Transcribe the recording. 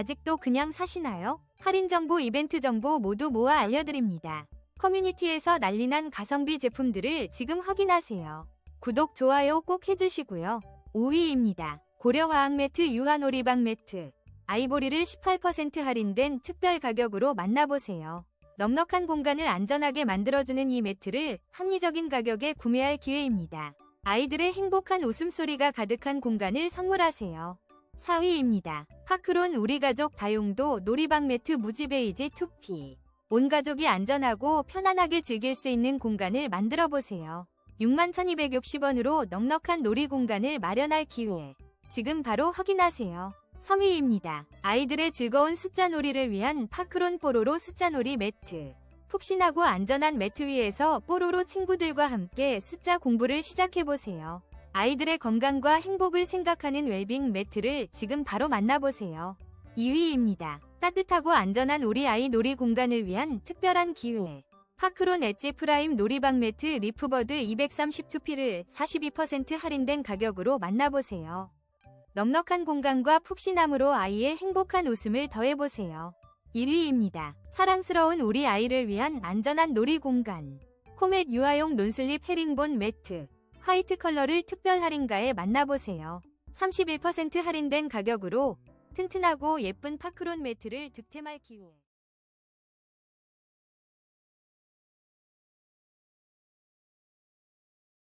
아직도 그냥 사시나요? 할인 정보, 이벤트 정보 모두 모아 알려드립니다. 커뮤니티에서 난리난 가성비 제품들을 지금 확인하세요. 구독, 좋아요 꼭 해주시고요. 5위입니다. 고려화학 매트 유한오리방 매트. 아이보리를 18% 할인된 특별 가격으로 만나보세요. 넉넉한 공간을 안전하게 만들어주는 이 매트를 합리적인 가격에 구매할 기회입니다. 아이들의 행복한 웃음소리가 가득한 공간을 선물하세요. 4위입니다. 파크론 우리 가족 다용도 놀이방 매트 무지베이지 2P. 온 가족이 안전하고 편안하게 즐길 수 있는 공간을 만들어 보세요. 61,260원으로 넉넉한 놀이 공간을 마련할 기회. 지금 바로 확인하세요. 3위입니다. 아이들의 즐거운 숫자 놀이를 위한 파크론 뽀로로 숫자 놀이 매트. 푹신하고 안전한 매트 위에서 뽀로로 친구들과 함께 숫자 공부를 시작해보세요. 아이들의 건강과 행복을 생각하는 웰빙 매트를 지금 바로 만나보세요. 2위입니다. 따뜻하고 안전한 우리 아이 놀이 공간을 위한 특별한 기회. 파크론 엣지 프라임 놀이방 매트 리프버드 232P를 42% 할인된 가격으로 만나보세요. 넉넉한 공간과 푹신함으로 아이의 행복한 웃음을 더해보세요. 1위입니다. 사랑스러운 우리 아이를 위한 안전한 놀이 공간. 코멧 유아용 논슬립 헤링본 매트. 화이트 컬러를 특별 할인가에 만나보세요. 31% 할인된 가격으로 튼튼하고 예쁜 파크론 매트를 득템할 기회.